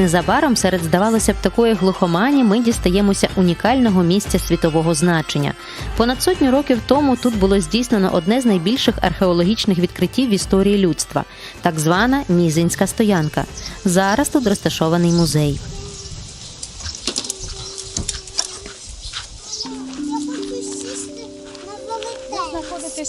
Незабаром серед, здавалося б, такої глухомані ми дістаємося унікального місця світового значення. Понад сотню років тому тут було здійснено одне з найбільших археологічних відкриттів в історії людства так звана Мізинська стоянка. Зараз тут розташований музей.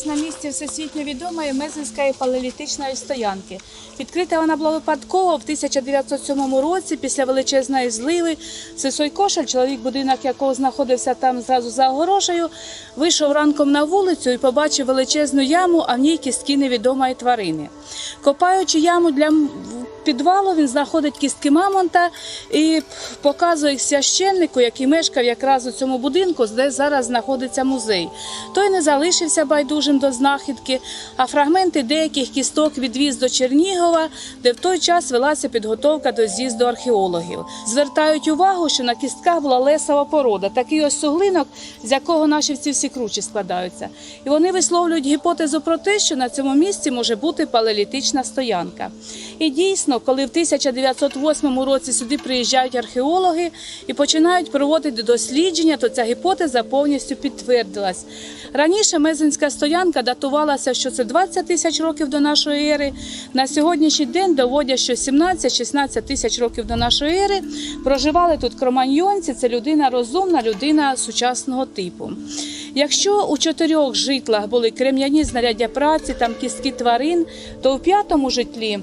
Знаходитесь на місці всесвітньо відомої Мезенської палеолітичної стоянки. Відкрита вона була випадково в 1907 році після величезної зливи. Сисой Кошель, чоловік, будинок якого знаходився там зразу за огорошею, вийшов ранком на вулицю і побачив величезну яму, а в ній кістки невідомої тварини. Копаючи яму для підвалу, він знаходить кістки мамонта і показує їх священнику, який мешкав якраз у цьому будинку, де зараз знаходиться музей. Той не залишився байдужим до знахідки, а фрагменти деяких кісток відвіз до Чернігова, де в той час велася підготовка до з'їзду археологів. Звертають увагу, що на кістках була лесова порода, такий ось суглинок, з якого наші всі всі кручі складаються. І вони висловлюють гіпотезу про те, що на цьому місці може бути палеолітична стоянка. І дійсно, коли в 1908 році сюди приїжджають археологи і починають проводити дослідження, то ця гіпотеза повністю підтвердилась. Раніше Мезенська стоянка датувалася, що це 20 тисяч років до нашої ери. На сьогоднішній день доводять, що 17-16 тисяч років до нашої ери проживали тут кроманьйонці. Це людина розумна, людина сучасного типу. Якщо у чотирьох житлах були крем'яні знаряддя праці, там кістки тварин, то у п'ятому житлі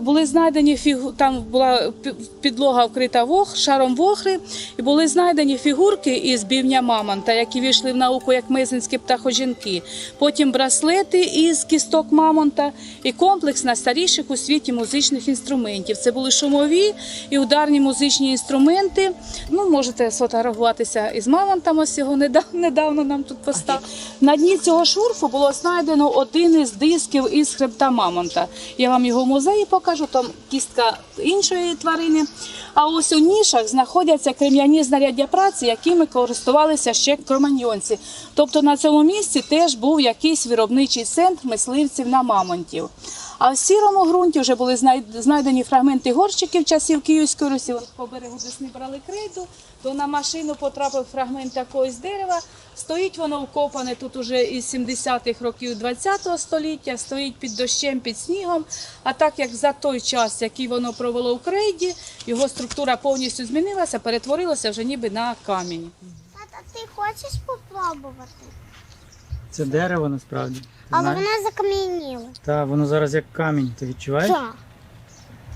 були знайдені фігу... там була підлога вкрита вох, шаром вохри, і були знайдені фігурки із бівня мамонта, які війшли в науку як мезенські птахожінки. Потім браслети із кісток мамонта і комплекс найстаріших у світі музичних інструментів. Це були шумові і ударні музичні інструменти. Ну, можете сфотографуватися із мамонтом, ось його недавно, нам тут постав. На дні цього шурфу було знайдено один із дисків із хребта мамонта. Я вам його в музеї покажу, там кістка іншої тварини. А ось у нішах знаходяться крем'яні знаряддя праці, якими користувалися ще кроманьйонці. Тобто на цьому місці теж був якийсь виробничий центр мисливців на мамонтів. А в сірому ґрунті вже були знайдені фрагменти горщиків часів Київської Русі. По берегу Десни брали крейду, то на машину потрапив фрагмент якогось дерева. Стоїть воно вкопане тут уже із 70-х років ХХ століття, стоїть під дощем, під снігом. А так як за той час, який воно провело в крейді, його структура повністю змінилася, перетворилася вже ніби на камінь. Тата, ти хочеш попробувати? Це дерево насправді. Ти Але знаєш? воно закам'яніло. Та, воно зараз як камінь, ти відчуваєш? Так.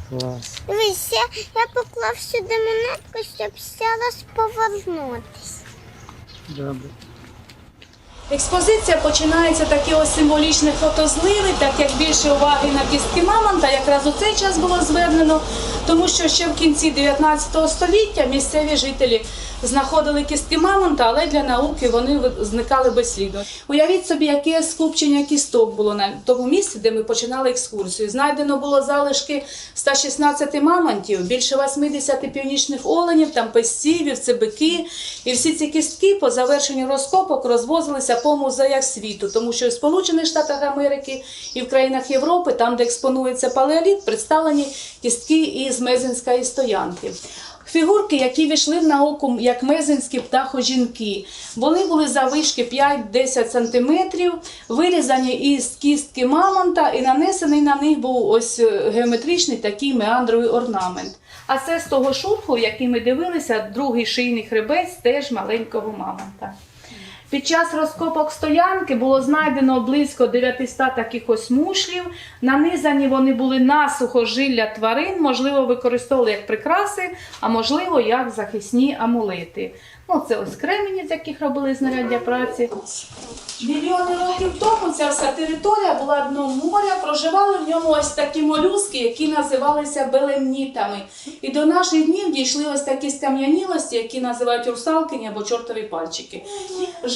Клас. Дивись, я, я поклав сюди монетку, щоб раз повернутися. Добре. Експозиція починається такі ось символічні фотозливи, так як більше уваги на кістки мамонта якраз у цей час було звернено, тому що ще в кінці 19 століття місцеві жителі знаходили кістки мамонта, але для науки вони зникали без сліду. Уявіть собі, яке скупчення кісток було на тому місці, де ми починали екскурсію. Знайдено було залишки 116 мамонтів, більше 80 північних оленів, там песців, цибики. І всі ці кістки по завершенню розкопок розвозилися по музеях світу, тому що в Сполучених Штатах Америки і в країнах Європи, там, де експонується палеоліт, представлені кістки із Мезенської стоянки. Фігурки, які війшли в науку як мезенські птахожінки, вони були завишки 5-10 сантиметрів, вирізані із кістки мамонта і нанесений на них був ось е, геометричний такий меандровий орнамент. А це з того шурху, який ми дивилися, другий шийний хребець теж маленького мамонта. Під час розкопок стоянки було знайдено близько 900 таких ось мушлів. Нанизані вони були на сухожилля тварин, можливо, використовували як прикраси, а можливо, як захисні амулети. Ну, це ось кремені, з яких робили знаряддя праці. Мільйони років тому ця вся територія була дном моря, проживали в ньому ось такі молюски, які називалися белемнітами. І до наших днів дійшли ось такі скам'янілості, які називають русалкині або чортові пальчики.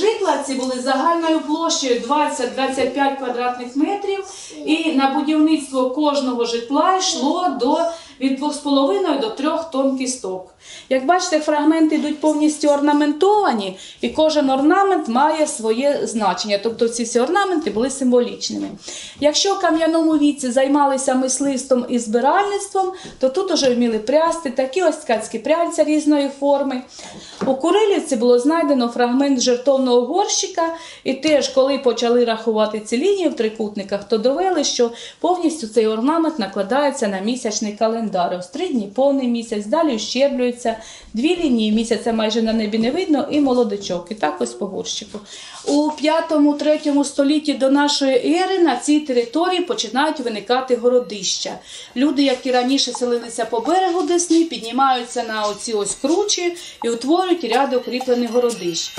Житла ці були загальною площею 20-25 квадратних метрів, і на будівництво кожного житла йшло до від 2,5 до 3 тонн кісток. Як бачите, фрагменти йдуть повністю орнаментовані, і кожен орнамент має своє значення. Тобто ці всі орнаменти були символічними. Якщо в кам'яному віці займалися мисливством і збиральництвом, то тут уже вміли прясти такі ось ткацькі пряльця різної форми. У Курилівці було знайдено фрагмент жертовного горщика, і теж, коли почали рахувати ці лінії в трикутниках, то довели, що повністю цей орнамент накладається на місячний календар. Ось три дні повний місяць, далі ущерблюється, дві лінії місяця майже на небі не видно, і молодичок. І так ось по горщику. У 5-3 столітті до нашої ери на цій території починають виникати городища. Люди, які раніше селилися по берегу Десни, піднімаються на оці ось кручі і утворюють ряди укріплених городищ.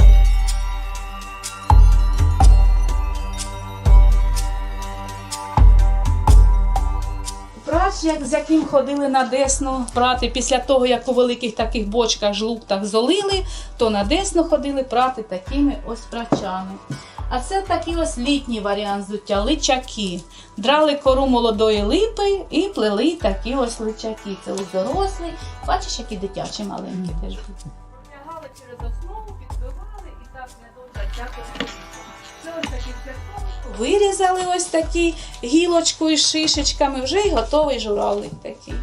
Прач, як, з яким ходили на Десну прати після того, як у великих таких бочках, жлуктах золили, то на Десну ходили прати такими ось прачами. А це такий ось літній варіант взуття, личаки. Драли кору молодої липи і плели такі ось личаки. Це ось дорослий. Бачиш, які дитячі маленькі теж. Протягали через основу, підбивали і так недовго якось. Вирізали ось такі гілочкою шишечками, вже й готовий журавлик такий.